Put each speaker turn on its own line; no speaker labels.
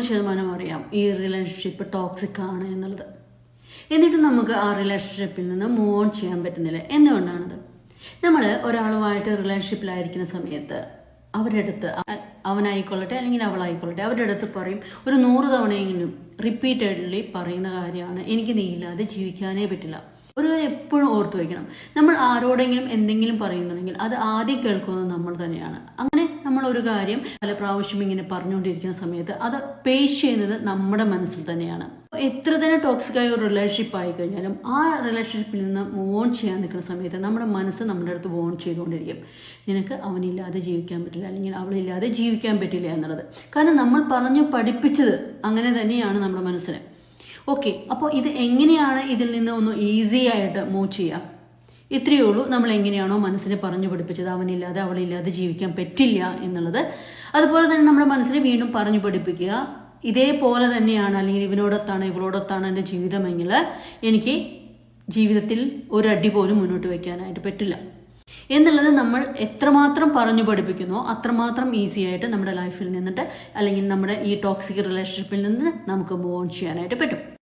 നൂറ് ശതമാനം അറിയാം ഈ റിലേഷൻഷിപ്പ് ടോക്സിക് ആണ് എന്നുള്ളത്. എന്നിട്ട് നമുക്ക് ആ റിലേഷൻഷിപ്പിൽ നിന്ന് മൂവ് ഓൺ ചെയ്യാൻ പറ്റുന്നില്ല. എന്തുകൊണ്ടാണത്? നമ്മൾ ഒരാളുമായിട്ട് റിലേഷൻഷിപ്പിലായിരിക്കുന്ന സമയത്ത് അവരുടെ അടുത്ത് അവനായിക്കൊള്ളട്ടെ അല്ലെങ്കിൽ അവളായിക്കൊള്ളട്ടെ അവരുടെ അടുത്ത് പറയും ഒരു നൂറ് തവണയെങ്കിലും റിപ്പീറ്റഡ്ലി പറയുന്ന കാര്യമാണ് എനിക്ക് നീ ഇല്ലാതെ ജീവിക്കാനേ പറ്റില്ല. ഒരു എപ്പോഴും ഓർത്തു വയ്ക്കണം നമ്മൾ ആരോടെങ്കിലും എന്തെങ്കിലും പറയുന്നുണ്ടെങ്കിൽ അത് ആദ്യം കേൾക്കുന്നത് നമ്മൾ തന്നെയാണ്. നമ്മൾ ഒരു കാര്യം പല പ്രാവശ്യം ഇങ്ങനെ പറഞ്ഞുകൊണ്ടിരിക്കുന്ന സമയത്ത് അത് പേശ് ചെയ്യുന്നത് നമ്മുടെ മനസ്സിൽ തന്നെയാണ്. എത്ര തന്നെ ടോക്സിക് ആയ ഒരു റിലേഷൻഷിപ്പ് ആയി കഴിഞ്ഞാലും ആ റിലേഷൻഷിപ്പിൽ നിന്ന് മൂവ് ഓൺ ചെയ്യാൻ നിൽക്കുന്ന സമയത്ത് നമ്മുടെ മനസ്സ് നമ്മുടെ അടുത്ത് ഓൺ ചെയ്തുകൊണ്ടിരിക്കും. നിനക്ക് അവനില്ലാതെ ജീവിക്കാൻ പറ്റില്ല അല്ലെങ്കിൽ അവളില്ലാതെ ജീവിക്കാൻ പറ്റില്ല എന്നുള്ളത്. കാരണം നമ്മൾ പറഞ്ഞു പഠിപ്പിച്ചത് അങ്ങനെ തന്നെയാണ് നമ്മുടെ മനസ്സിന്. ഓക്കെ അപ്പോൾ ഇത് എങ്ങനെയാണ് ഇതിൽ നിന്ന് ഒന്ന് ഈസി ആയിട്ട് മൂവ് ചെയ്യാം? ഇത്രയേ ഉള്ളൂ. നമ്മൾ എങ്ങനെയാണോ മനസ്സിനെ പറഞ്ഞു പഠിപ്പിച്ചത്. അവനില്ലാതെ അവളില്ലാതെ ജീവിക്കാൻ പറ്റില്ല എന്നുള്ളത്. അതുപോലെ തന്നെ നമ്മുടെ മനസ്സിനെ വീണ്ടും പറഞ്ഞു പഠിപ്പിക്കുക. ഇതേപോലെ തന്നെയാണ് അല്ലെങ്കിൽ ഇവനോടൊത്താണ് ഇവളോടൊത്താണ് എന്റെ ജീവിതമെങ്കിൽ എനിക്ക് ജീവിതത്തിൽ ഒരടി പോലും മുന്നോട്ട് വയ്ക്കാനായിട്ട് പറ്റില്ല. എന്നുള്ളത് നമ്മൾ എത്രമാത്രം പറഞ്ഞു പഠിപ്പിക്കുന്നോ അത്രമാത്രം ഈസി ആയിട്ട് നമ്മുടെ ലൈഫിൽ നിന്നിട്ട് അല്ലെങ്കിൽ നമ്മുടെ ഈ ടോക്സിക് റിലേഷൻഷിപ്പിൽ നിന്ന് നമുക്ക് മൂവ് ഓൺ ചെയ്യാനായിട്ട് പറ്റും.